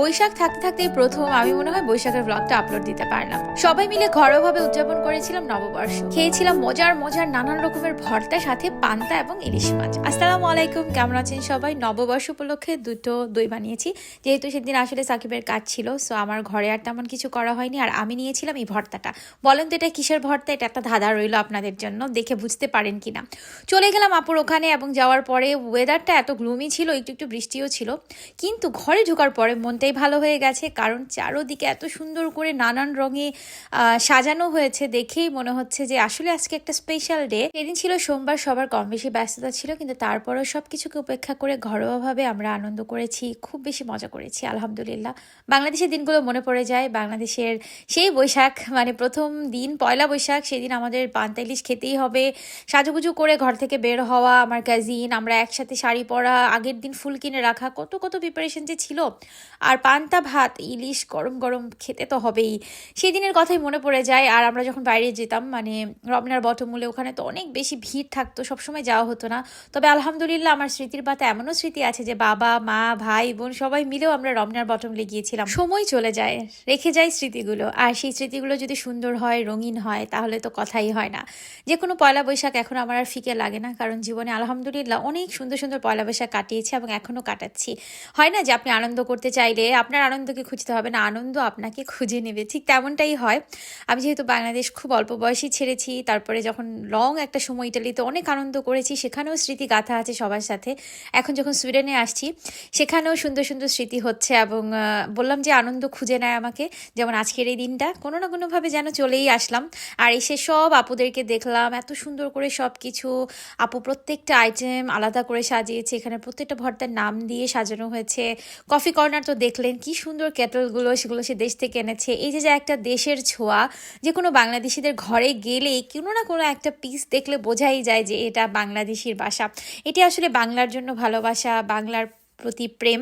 বৈশাখ থাকতে থাকতেই প্রথম আমি মনে হয় বৈশাখের ব্লগটা আপলোড দিতে পারলাম। সবাই মিলে ঘরোয়াভাবে উদযাপন করেছিলাম নববর্ষ। খেয়েছিলাম মজার মজার নানান রকমের ভর্তা, সাথে পান্তা এবং ইলিশ মাছ। আসসালামু আলাইকুম, কেমন আছেন সবাই? নববর্ষ উপলক্ষে দুটো দই বানিয়েছি। যেহেতু সেদিন আসলে সাকিবের কাজ ছিল সো আমার ঘরে আর তেমন কিছু করা হয়নি, আর আমি নিয়েছিলাম এই ভর্তাটা। বলেন তো এটা কিসের ভর্তা? এটা একটা ধাঁধা রইল আপনাদের জন্য, দেখে বুঝতে পারেন কিনা। চলে গেলাম আপুর ওখানে এবং যাওয়ার পরে ওয়েদারটা এত গ্লুমি ছিল, একটু একটু বৃষ্টিও ছিল। কিন্তু ঘরে ঢোকার পরে মনটাই ভালো হয়ে গেছে। কারণ চারোদিকে এত সুন্দর করে নানান রঙে সাজানো হয়েছে দেখেই মনে হচ্ছে যে আসলে আজকে একটা স্পেশাল ডে সেদিন ছিল সোমবার, সবার কম বেশি ব্যস্ততা ছিল, কিন্তু তারপরেও সব কিছুকে উপেক্ষা করে ঘরোয়াভাবে আমরা আনন্দ করেছি, খুব বেশি মজা করেছি, আলহামদুলিল্লাহ। বাংলাদেশের দিনগুলো মনে পড়ে যায়, বাংলাদেশের সেই বৈশাখ মানে প্রথম দিন, পয়লা বৈশাখ, সেদিন আমাদের পান্তা ইলিশ খেতেই হবে। সাজুগুজু করে ঘর থেকে বের হওয়া, আমার কাজিন আমরা একসাথে শাড়ি পরা, আগের দিন ফুল কিনে রাখা, কত কত প্রিপারেশন যে ছিল। আর পান্তা ভাত, ইলিশ গরম গরম খেতে তো হবেই। সেই দিনের কথাই মনে পড়ে যায় আর আমরা যখন বাইরে যেতাম মানে রমনার বটমূলে ওখানে তো অনেক বেশি ভিড় থাকতো, সবসময় যাওয়া হতো না। তবে আলহামদুলিল্লাহ আমার স্মৃতির পাতা এমনও স্মৃতি আছে যে বাবা, মা, ভাই, বোন সবাই মিলেও আমরা রমনার বটমূলে গিয়েছিলাম। সময় চলে যায়, রেখে যায় স্মৃতিগুলো। আর সেই স্মৃতিগুলো যদি সুন্দর হয়, রঙিন হয়, তাহলে তো কথাই হয় না। যে কোনো পয়লা বৈশাখ এখন আমার আর ফিকে লাগে না, কারণ জীবনে আলহামদুলিল্লাহ অনেক সুন্দর সুন্দর পয়লা বৈশাখ কাটিয়েছি এবং এখনও কাটাচ্ছি। হয় না যে আপনি আনন্দ করতে চাইলে আপনার আনন্দকে খুঁজতে হবে না, আনন্দ আপনাকে খুঁজে নেবে। ঠিক তেমনটাই হয়। আমি যেহেতু বাংলাদেশ খুব অল্প বয়সে ছেড়েছি, তারপরে যখন লং একটা সময় ইটালিতে অনেক আনন্দ করেছি, সেখানেও স্মৃতি গাথা আছে সবার সাথে। এখন যখন সুইডেনে আসছি, সেখানেও সুন্দর সুন্দর স্মৃতি হচ্ছে এবং বললাম যে আনন্দ খুঁজে নেয় আমাকে। যেমন আজকের এই দিনটা, কোনো না কোনোভাবে যেন চলেই আসলাম। আর এসে সব আপুদেরকে দেখলাম, এত সুন্দর করে সব কিছু আপু প্রত্যেকটা আইটেম আলাদা করে সাজিয়েছে, এখানে প্রত্যেকটা ভর্তার নাম দিয়ে সাজানো হয়েছে। কফি কর্নার তো দেখলেন কি সুন্দর ক্যাটলগুলো সেগুলো সে দেশ থেকে এনেছে। এই যে যে একটা দেশের ছোঁয়া, যে কোনো বাংলাদেশিদের ঘরে গেলে কোনো না কোনো একটা পিস দেখলে বোঝাই যায় যে এটা বাংলাদেশির বাসা এটি আসলে বাংলার জন্য ভালোবাসা, বাংলার প্রতি প্রেম,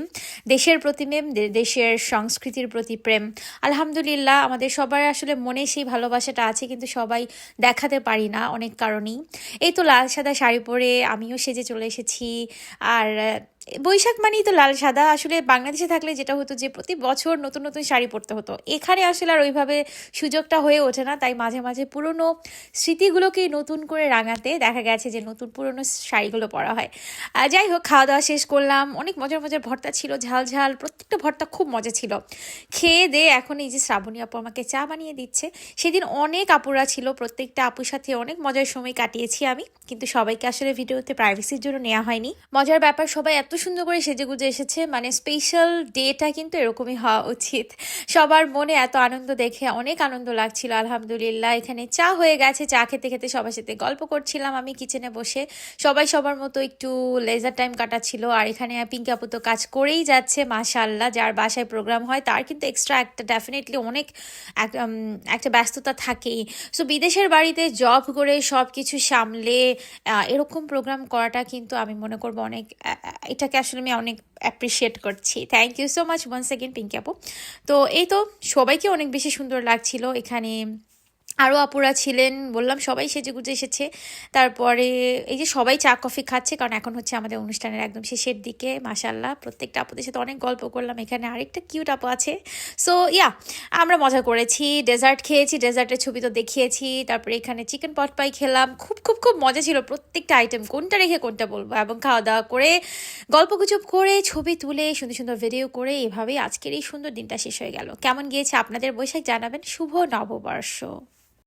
দেশের প্রতি প্রেম দেশের সংস্কৃতির প্রতি প্রেম। আলহামদুলিল্লাহ, আমাদের সবার আসলে মনে সেই ভালোবাসাটা আছে, কিন্তু সবাই দেখাতে পারি না অনেক কারণেই। এই তো লাল সাদা শাড়ি পরে আমিও সেজে চলে এসেছি। আর বৈশাখ মানেই তো লাল সাদা। আসলে বাংলাদেশে থাকলে যেটা হতো যে, প্রতি বছর নতুন নতুন শাড়ি পরতে হতো। এখানে আসলে আর ওইভাবে সুযোগটা হয়ে ওঠে না। তাই মাঝে মাঝে পুরনো স্মৃতিগুলোকেই নতুন করে রাঙাতে দেখা গেছে যে, নতুন পুরনো শাড়িগুলো পরা হয়। যাই হোক খাওয়া দাওয়া শেষ করলাম। অনেক মজার মজার ভর্তা ছিল, ঝাল ঝাল, প্রত্যেকটা ভর্তা খুব মজা ছিল। খেয়ে দে, এখন এই যে, শ্রাবণী আপু আমাকে চা বানিয়ে দিচ্ছে। সেদিন অনেক আপুরা ছিল, প্রত্যেকটা আপুর সাথে অনেক মজার সময় কাটিয়েছি আমি। কিন্তু সবাইকে আসলে ভিডিওতে প্রাইভেসির জন্য নেওয়া হয়নি। মজার ব্যাপার, সবাই এত সুন্দর করে সেজে গুজে এসেছে। মানে স্পেশাল ডেটা কিন্তু এরকমই হওয়া উচিত। সবার মনে এত আনন্দ দেখে অনেক আনন্দ লাগছিল আলহামদুলিল্লাহ। এখানে চা হয়ে গেছে চা খেতে খেতে সবার সাথে গল্প করছিলাম আমি কিচেনে বসে। সবাই সবার মতো একটু লেজার টাইম কাটাচ্ছিল। আর এখানে পিঙ্কি আপু তো কাজ করেই যাচ্ছে মাশাল্লাহ যার বাসায় প্রোগ্রাম হয় তার কিন্তু এক্সট্রা একটা ডেফিনেটলি অনেক এক- একটা ব্যস্ততা থাকেই। সো বিদেশের বাড়িতে জব করে সব কিছু সামলে এরকম প্রোগ্রাম করাটা কিন্তু আমি মনে করব অনেক আহ, এটাকে আসলে আমি অনেক অ্যাপ্রিসিয়েট করছি। Thank you so much one second Pinky আপু। তো এই তো সবাইকে অনেক বেশি সুন্দর লাগছিল এখানে। আরও আপুরা ছিলেন, বললাম সবাই সেজে গুজে এসেছে। তারপরে এই যে সবাই চা, কফি খাচ্ছে, কারণ এখন হচ্ছে আমাদের অনুষ্ঠানের একদম শেষের দিকে মাসাল্লাহ প্রত্যেকটা আপুদের সাথে অনেক গল্প করলাম, এখানে আরেকটা কিউট আপু আছে। সো ইয়া আমরা মজা করেছি ডেজার্ট খেয়েছি ডেজার্টের ছবি তো দেখিয়েছি, তারপরে এখানে চিকেন পট পাই খেলাম। খুব খুব খুব মজা ছিল প্রত্যেকটা আইটেম কোনটা রেখে কোনটা বলব? এবং খাওয়া দাওয়া করে গল্প গুজব করে, ছবি তুলে, সুন্দর সুন্দর ভিডিও করে, এভাবেই আজকের এই সুন্দর দিনটা শেষ হয়ে গেল। কেমন গিয়েছে আপনাদের বৈশাখ জানাবেন। শুভ নববর্ষ।